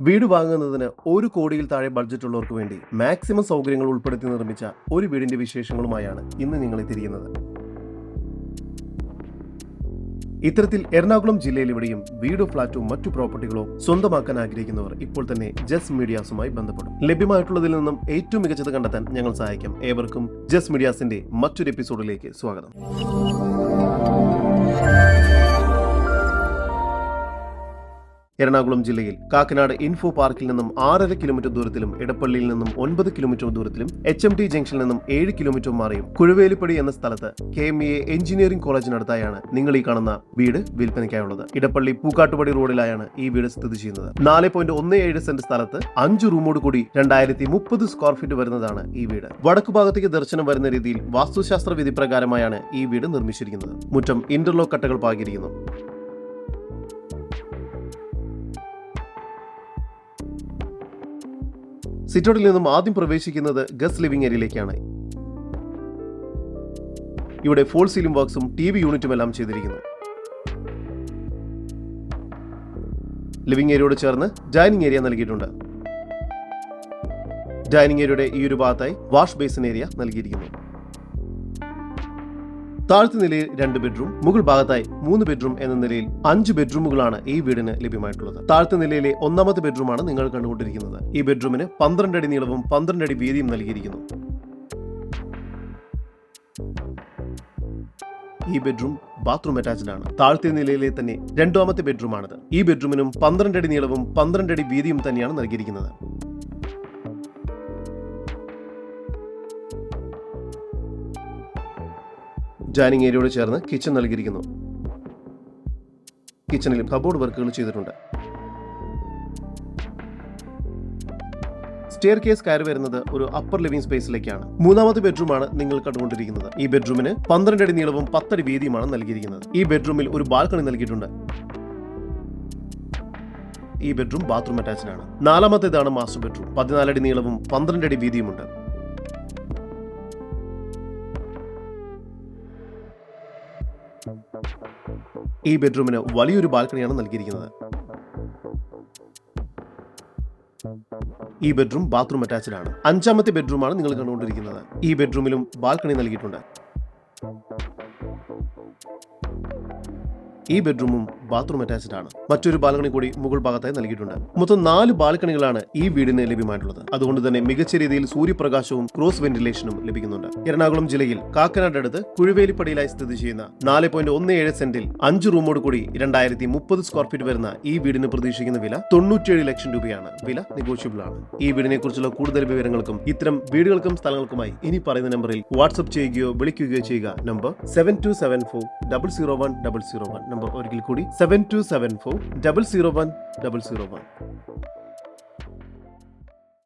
വീട് വാങ്ങുന്നതിന് ഒരു കോടിയിൽ താഴെ ബഡ്ജറ്റ് ഉള്ളവർക്ക് വേണ്ടി മാക്സിമം സൗകര്യങ്ങൾ ഉൾപ്പെടുത്തി നിർമ്മിച്ച ഒരു വീടിന്റെ വിശേഷങ്ങളുമായാണ് ഇന്ന് നിങ്ങൾ എത്തിയിരിക്കുന്നത് ഇത്തരത്തിൽ എറണാകുളം ജില്ലയിൽ ഇവിടെയും വീടോ ഫ്ളാറ്റോ മറ്റു പ്രോപ്പർട്ടികളോ സ്വന്തമാക്കാൻ ആഗ്രഹിക്കുന്നവർ ഇപ്പോൾ തന്നെ ജസ് മീഡിയാസുമായി ബന്ധപ്പെടും. ലഭ്യമായിട്ടുള്ളതിൽ നിന്നും ഏറ്റവും മികച്ചത് കണ്ടെത്താൻ ഞങ്ങൾ സഹായിക്കാം. ഏവർക്കും ജസ് മീഡിയാസിന്റെ മറ്റൊരു എപ്പിസോഡിലേക്ക് സ്വാഗതം. എറണാകുളം ജില്ലയിൽ കാക്കനാട് ഇൻഫോ പാർക്കിൽ നിന്നും ആറര കിലോമീറ്റർ ദൂരത്തിലും ഇടപ്പള്ളിയിൽ നിന്നും ഒൻപത് കിലോമീറ്റർ ദൂരത്തിലും എച്ച് എം ടി ജംഗ്ഷനിൽ നിന്നും ഏഴ് കിലോമീറ്റർ മാറിയും കുഴുവേലിപ്പടി എന്ന സ്ഥലത്ത് കെ എം എ എഞ്ചിനീയറിംഗ് കോളേജിനടുത്തായാണ് നിങ്ങൾ ഈ കാണുന്ന വീട് വിൽപ്പനയ്ക്കായുള്ളത്. ഇടപ്പള്ളി പൂക്കാട്ടുപടി റോഡിലായാണ് ഈ വീട് സ്ഥിതി ചെയ്യുന്നത്. നാല് പോയിന്റ് ഒന്ന് ഏഴ് സെന്റ് സ്ഥലത്ത് അഞ്ച് റൂമോട് കൂടി രണ്ടായിരത്തി മുപ്പത് സ്ക്വയർ ഫീറ്റ് വരുന്നതാണ് ഈ വീട്. വടക്കു ഭാഗത്തേക്ക് ദർശനം വരുന്ന രീതിയിൽ വാസ്തുശാസ്ത്ര വിധി പ്രകാരമായാണ് ഈ വീട് നിർമ്മിച്ചിരിക്കുന്നത്. മുറ്റം ഇന്റർലോക്ക് കട്ടകൾ പാകിയിരിക്കുന്നു. സിറ്റോഡിൽ നിന്നും ആദ്യം പ്രവേശിക്കുന്നത് ഗസ് ലിവിംഗ് ഏരിയയിലേക്കാണ്. ഇവിടെ ഫോൾ സീലിംഗ് വർക്ക്സും ടി വി യൂണിറ്റും എല്ലാം ചെയ്തിരിക്കുന്നു. ലിവിംഗ് ഏരിയയോട് ചേർന്ന് ഡൈനിങ് ഏരിയ നൽകിയിട്ടുണ്ട്. ഡൈനിങ് ഏരിയയുടെ ഈ ഒരു ഭാഗത്തായി വാഷ് ബേസിൻ ഏരിയ നൽകിയിരിക്കുന്നു. താഴത്തെ നിലയിൽ രണ്ട് ബെഡ്റൂം മുകൾ ഭാഗത്തായി മൂന്ന് ബെഡ്റൂം എന്ന നിലയിൽ അഞ്ച് ബെഡ്റൂമുകളാണ് ഈ വീടിന് ലഭ്യമായിട്ടുള്ളത്. താഴത്തെ നിലയിലെ ഒന്നാമത്തെ ബെഡ്റൂമാണ് നിങ്ങൾ കണ്ടുകൊണ്ടിരിക്കുന്നത്. ഈ ബെഡ്റൂമിന് പന്ത്രണ്ട് അടി നീളവും പന്ത്രണ്ട് അടി വീതിയും നൽകിയിരിക്കുന്നു. ഈ ബെഡ്റൂം ബാത്റൂം അറ്റാച്ച്ഡ് ആണ്. താഴത്തെ നിലയിലെ തന്നെ രണ്ടാമത്തെ ബെഡ്റൂമാണിത്. ഈ ബെഡ്റൂമിനും പന്ത്രണ്ട് അടി നീളവും പന്ത്രണ്ട് അടി വീതിയും തന്നെയാണ് നൽകിയിരിക്കുന്നത്. ഡൈനിങ് ഏരിയയോട് ചേർന്ന് കിച്ചൺ നൽകിയിരിക്കുന്നു. കിച്ചണിൽ കബോർഡ് വർക്കുകൾ ചെയ്തിട്ടുണ്ട്. സ്റ്റെയർ കേസ് കയറി വരുന്നത് ഒരു അപ്പർ ലിവിംഗ് സ്പേസിലേക്കാണ് മൂന്നാമത്തെ ബെഡ്റൂമാണ് നിങ്ങൾ കണ്ടുകൊണ്ടിരിക്കുന്നത്. ഈ ബെഡ്റൂമിന് പന്ത്രണ്ട് അടി നീളവും പത്തടി വീതിയുമാണ് നൽകിയിരിക്കുന്നത്. ഈ ബെഡ്റൂമിൽ ഒരു ബാൽക്കണി നൽകിയിട്ടുണ്ട്. ഈ ബെഡ്റൂം ബാത്റൂം അറ്റാച്ച്ഡ് ആണ്. നാലാമത്തേതാണ് മാസ്റ്റർ ബെഡ്റൂം പതിനാലടി നീളവും പന്ത്രണ്ട് അടി വീതിയുമുണ്ട്. ഈ ബെഡ്റൂമിന് വലിയൊരു ബാൽക്കണിയാണ് നൽകിയിരിക്കുന്നത്. ഈ ബെഡ്റൂം ബാത്റൂം അറ്റാച്ച്ഡ് ആണ്. അഞ്ചാമത്തെ ബെഡ്റൂമാണ് നിങ്ങൾ കണ്ടുകൊണ്ടിരിക്കുന്നത്. ഈ ബെഡ്റൂമിലും ബാൽക്കണി നൽകിയിട്ടുണ്ട്. ഈ ബെഡ്റൂമും ബാത്റൂം അറ്റാച്ച്ഡ് ആണ്. മറ്റൊരു ബാൽക്കണി കൂടി മുകൾ ഭാഗത്തായി നൽകിയിട്ടുണ്ട്. മൊത്തം നാല് ബാൽക്കണികളാണ് ഈ വീടിന് ലഭ്യമായിട്ടുള്ളത്. അതുകൊണ്ട് തന്നെ മികച്ച രീതിയിൽ സൂര്യപ്രകാശവും ക്രോസ് വെന്റിലേഷനും ലഭിക്കുന്നുണ്ട്. എറണാകുളം ജില്ലയിൽ കാക്കനാട് അടുത്ത് കുഴുവേലിപ്പടിയിലായി സ്ഥിതി ചെയ്യുന്ന നാല് പോയിന്റ് ഒന്ന് ഏഴ് സെന്റിൽ അഞ്ച് റൂമോട് കൂടി രണ്ടായിരത്തി മുപ്പത് സ്ക്വയർ ഫീറ്റ് വരുന്ന ഈ വീടിന് പ്രതീക്ഷിക്കുന്ന വില തൊണ്ണൂറ്റിയേഴ് ലക്ഷം രൂപയാണ്. വില നെഗോഷ്യബിൾ ആണ്. ഈ വീടിനെ കുറിച്ചുള്ള കൂടുതൽ വിവരങ്ങൾക്കും ഇത്തരം വീടുകൾക്കും സ്ഥലങ്ങൾക്കുമായി ഇനി പറയുന്ന നമ്പറിൽ വാട്സ്ആപ്പ് ചെയ്യുകയോ വിളിക്കുകയോ ചെയ്യുക. Number seven two seven four double zero one double zero one number ഒരിക്കൽ കൂടി Seven two seven four double zero one double zero one.